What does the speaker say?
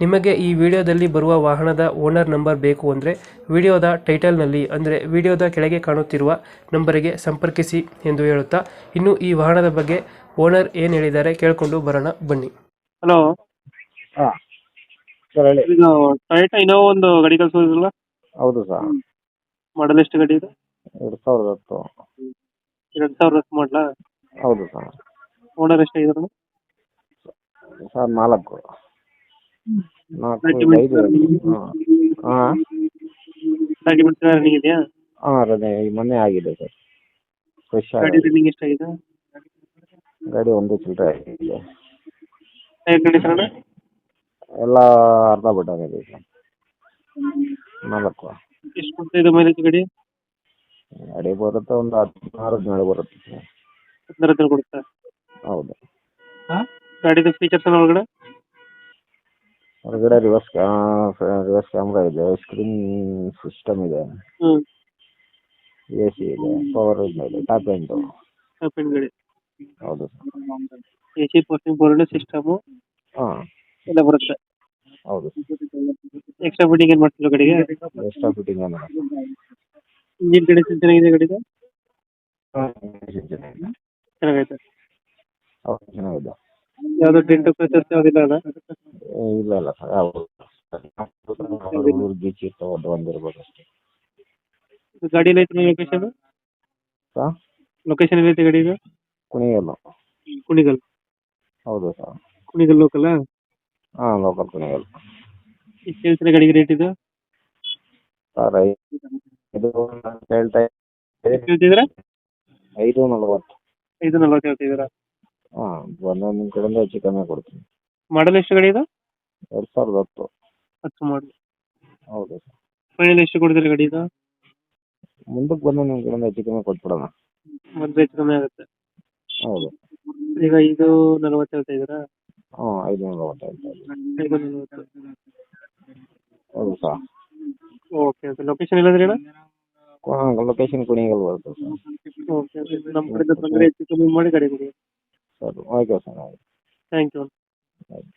ನಿಮಗೆ ಈ ವಿಡಿಯೋದಲ್ಲಿ ಬರುವ ವಾಹನದ ಓನರ್ ನಂಬರ್ ಬೇಕು ಅಂದರೆ ವಿಡಿಯೋದ ಟೈಟಲ್ನಲ್ಲಿ ಅಂದರೆ ವಿಡಿಯೋದ ಕೆಳಗೆ ಕಾಣುತ್ತಿರುವ ನಂಬರಿಗೆ ಸಂಪರ್ಕಿಸಿ ಎಂದು ಹೇಳುತ್ತಾ ಇನ್ನು ಈ ವಾಹನದ ಬಗ್ಗೆ ಓನರ್ ಏನು ಹೇಳಿದ್ದಾರೆ ಕೇಳಿಕೊಂಡು ಬರೋಣ ಬನ್ನಿ. ಹಲೋ. ಹಾಂ. ಸರ್ ಹೇಳಿ. ಇದು ಟೊಯೋಟಾ ಇನ್ನೋವಾ ಒಂದು ಗಾಡಿ ಕಳ್ಸೋದಿಲ್ಲ ಹೌದು ಸರ್. ಮಾಡಲ್ ಎಷ್ಟು ಗಾಡಿ ಇದೆ? ಎರಡು ಸಾವಿರದ ಹತ್ತು. ಎರಡು ಹೌದು ಸರ್. ಓನರ್ ಎಷ್ಟಾಗಿದ್ರು ಸರ್ ನಾಲ್ಕು. ನಾಲ್ಕು Documents ಐದು ಹಾಂ. ಹಾಂ. ಡಾಕ್ಯುಮೆಂಟ್ಸ್ ರನ್ನಿಂಗ್ ಇದೆಯಾ ಹಾಂ ಅದೇ ಮೊನ್ನೆ ಆಗಿದೆ ಸರ್. ಫ್ರೆಶ್ ಗಾಡಿ ಆಗಿದೆ ರನ್ನಿಂಗ್ ಎಷ್ಟಾಗಿದೆ? ಗಾಡಿ ಒಂದು ಚಿಲ್ಲರೆ ಆಗಿದೆ. ಟೈರ್ ಕಂಡೀಷನ್ ಎಲ್ಲ ಅರ್ಧ ಬಿಟ್ಟಾಗಿದೆ ಸರ್. ನಾಲ್ಕು. ಎಷ್ಟು ಕೊಡ್ತಾ ಇದೆ ಮೈಲೇಜ್ ಗಾಡಿ? ಗಾಡಿ ಬರುತ್ತೆ ಒಂದು ಹದಿನಾರು ಹದಿನೇಳು ಬರುತ್ತೆ ಸರ್. ಹದಿನಾರು ಹದಿನೇಳು ಕೊಡುತ್ತೆ? ಹೌದು. ಗಾಡಿದು ಫೀಚರ್ಸ್ ಒಳಗಡೆ? ಹೊರಗಡೆ ರಿವರ್ಸ್ ರಿವರ್ಸ್ ಕ್ಯಾಮ್ರಾ ಇದೆ ಸ್ಕ್ರೀನ್ ಸಿಸ್ಟಮ್ ಇದೆ. ಹ್ಮ್. ಎ ಸಿ ಇದೆ ಪವರ್ ಇದೆ ಟಾಪ್ ಎಂಟು ಟಾಪ್ ಗಾಡಿ ಹೌದು. A C posting board system ಹಾಂ. ಎಲ್ಲ ಬರುತ್ತೆ. ಹೌದು. ಎಕ್ಸ್ಟ್ರಾ ಫಿಟ್ಟಿಂಗ್ ಏನು ಮಾಡ್ತಿಲ್ಲ ಗಾಡಿಗೆ? ಎಕ್ಸ್ಟ್ರಾ ಫಿಟ್ಟಿಂಗ್ ಏನು ಇಂಜಿನ್ ಕಂಡೀಷನ್ ಚೆನ್ನಾಗಿದೆ ಗಾಡಿಗೆ? ಚೆನ್ನಾಗಿದೆ. ಚೆನ್ನಾಗೈತೆ. ಹೌದು ಚೆನ್ನಾಗಿದೆ. ಯಾವುದೋ ಡೆಂಟು ಕ್ರಚಸ್ ಯಾವುದಿಲ್ಲ ಅಲ್ಲ? ಇಲ್ಲ ಇಲ್ಲ ಸರ್ ಹೌದು. ಬೀಚ್ ತಗೊಂಡು ಬಂದಿರ್ಬೋದು ಅಷ್ಟೇ. ಗಾಡಿ ಎಲ್ಲ ಐತೆ ಲೊಕೇಶನ್ ಸರ್ ಲೊಕೇಶನ್ ಎಲ್ಲೈತೆ ಗಾಡಿ ಇದು? ಕುಣಿಯಲ್ಲು ಕುಣಿಗಲ್ ಹೌದು ಸರ್ ಕುಣಿಗಲ್ ಲೋಕಲ್ ಹಾಂ ಲೋಕಲ್ ಕುಣಿಗಲ್ ಎಷ್ಟು ಹೇಳ್ತೀರಾ ಗಾಡಿಗೆ ರೇಟ್ ಇದು? ಸರ್ ಇದು ನಾನು ಹೇಳ್ತಾ ಎಷ್ಟು ಹೇಳ್ತಿದ್ದೀರಾ? ಐದು ನಲ್ವತ್ತು. ಐದು ನಲ್ವತ್ತು ಹೇಳ್ತಿದ್ದೀರಾ? ಹಾಂ ನಿಮ್ಮ ಕಡೆಯಿಂದ ಹೆಚ್ಚು ಕಮ್ಮಿ ಕೊಡ್ತೀನಿ. ಮಾಡಲ್ ಎಷ್ಟು ಗಾಡಿ ಇದು? ಎರಡು ಸಾವಿರದ ಹತ್ತು. ಹತ್ತು ಮಾಡಿ ಹೌದು. ಸರ್ ಫೈನಲ್ ಎಷ್ಟು ಕೊಡ್ತೀರಿ ಗಾಡಿ ಇದು? ಮುಂದಕ್ಕೆ ಬಂದು ನಿಮ್ಗೆ ಕಡೆಯಿಂದ ಹೆಚ್ಚು ಕಮ್ಮಿ ಕೊಟ್ಬಿಡೋಣ. ಒಂದು ಹೆಚ್ಚು ಕಮ್ಮಿ ಆಗುತ್ತೆ. ಹೌದು. ಈಗ ಇದು ನಲವತ್ತು ಹೇಳ್ತಾ ಇದ್ದೀರಾ? ಹಾಂ ಐದು ನಲ್ವತ್ತು ಐದು ನಲ್ವತ್ತು. ಹೌದು ಸರ್. Okay okay. ಲೊಕೇಶನ್ ಇಲ್ಲದ್ರಿ ಅಣ್ಣ? ಲೊಕೇಶನ್ ಕುಣಿಗಲ್ ಬರುತ್ತೆ ಸರ್. Okay okay. ನಮ್ಮ ಕಡೆಯಿಂದ ಬಂದರೆ ಹೆಚ್ಚು ಕಮ್ಮಿ ಮಾಡಿ ಗಾಡಿ ಕೊಡಿ. ಸರ್ ಓಕೆ ಸರ್ ಆಯ್ತು. ಥ್ಯಾಂಕ್ ಯು ಆಯ್ತು.